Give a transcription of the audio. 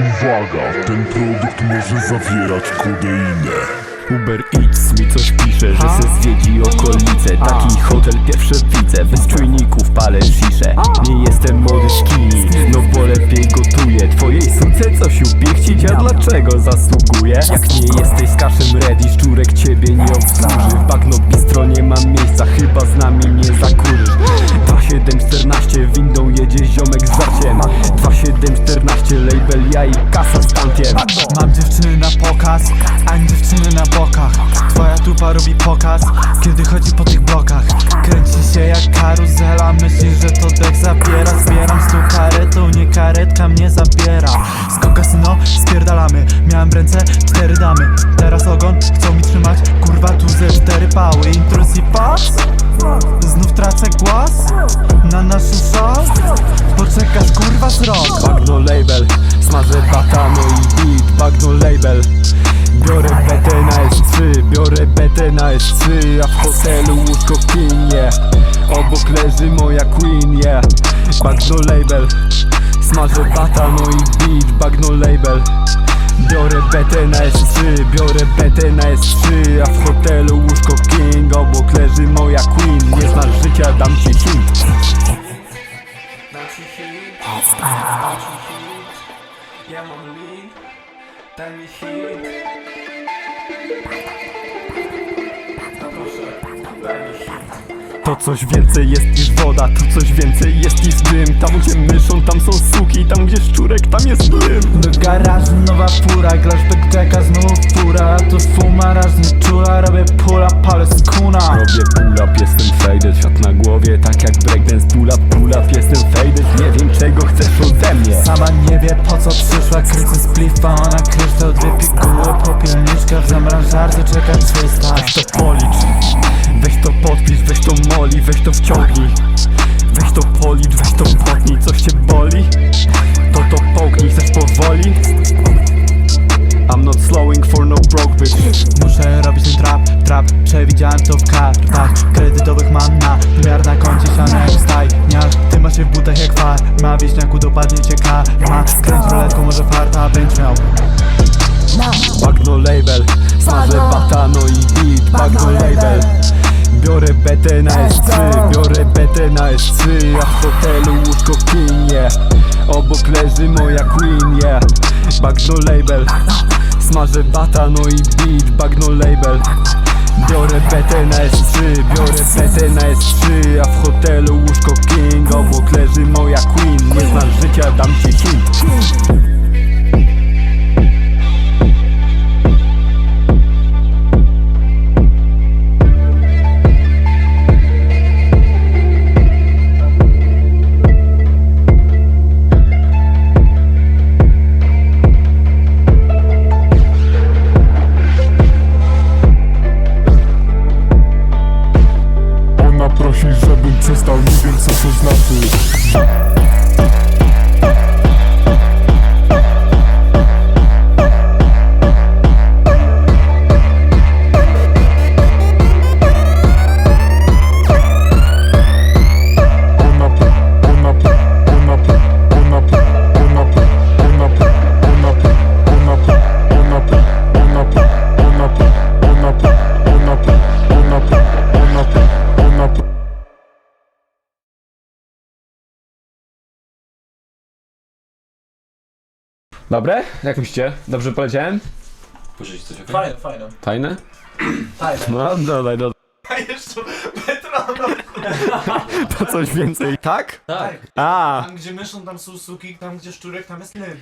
Uwaga, ten produkt może zawierać kodeinę. Uber Eats mi coś pisze, że se zwiedzi okolice. Taki hotel pierwsze widzę, bez czujników palę sziszę Nie jestem młody szkini, no bo lepiej gotuję. Twojej suce coś upiechcić, a dlaczego zasługuje? Jak nie jesteś z kaszem ready, szczurek ciebie nie obsłuży. W bagno bistro nie ma miejsca, chyba z nami nie zakurzysz 2714 label ja i kasa z tantiem Mam dziewczyny na pokaz, a nie dziewczyny na bokach. Twoja tupa robi pokaz, kiedy chodzi po tych blokach. Kręci się jak karuzela, myślisz, że to dek poczekasz kurwa z rok Bagno label, smażę batano i beat. Bagno label. Biorę betę na S3, biorę betę na S3 A w hotelu łóżko kinie. Obok leży moja queen, yeah. Bagno label Smażę batano i beat. Bagno label. Biorę betę na S3, biorę betę na S3 A w hotelu łóżko king. Obok leży moja queen. Nie znasz życia, dam ci hit Ja mam lead, daj mi hit To coś więcej jest niż woda, to coś więcej jest niż dym. Tam gdzie myszą, tam są suki, tam gdzie szczurek, tam jest dym. Do garażu nowa fura, flashback jacka znów fura. To fumaraż nie czula, robię pull up, palę skuna Robię pull up, jestem faded, świat na głowie Tak jak breakdance, pull up, wie po co przyszła, krycy splifa Ona kryształ, dwie piguły, popielniczka W zamrażarce czeka start Weź to policz, weź to podpisz, weź to moli, weź to wciągnij. Weź to policz, weź to potnij, coś cię boli? To to połknij, chcesz powoli? I'm not slowing for no broke bitch. Muszę robić ten trap, trap. Przewidziałem to w kartach. Kredytowych mam na Ma wieśniaku dopadnie cię karma. Kręć roletką, może farta będziesz miał. Bagno label, smażę batano i beat Bagno label. Biorę betę na S3, biorę betę na S3 A w hotelu łóżko kinie. Obok leży moja queen, yeah. Bagno label. Smażę batano i beat Bagno label Biorę betę na S3, biorę betę na S3 A w hotelu łóżko king. Obok leży moja queen Nie znasz życia, dam ci hit Dobre? Jak myślicie? Dobrze poleciałem? Pożyć coś, okej? Fajne, fajne. Fajne? Fajne. No, dodaj, dodaj. A jeszcze metronom. To coś więcej. Tak? Tak. A, Tam gdzie myszą, tam są suki, tam gdzie szczurek, tam jest lyn.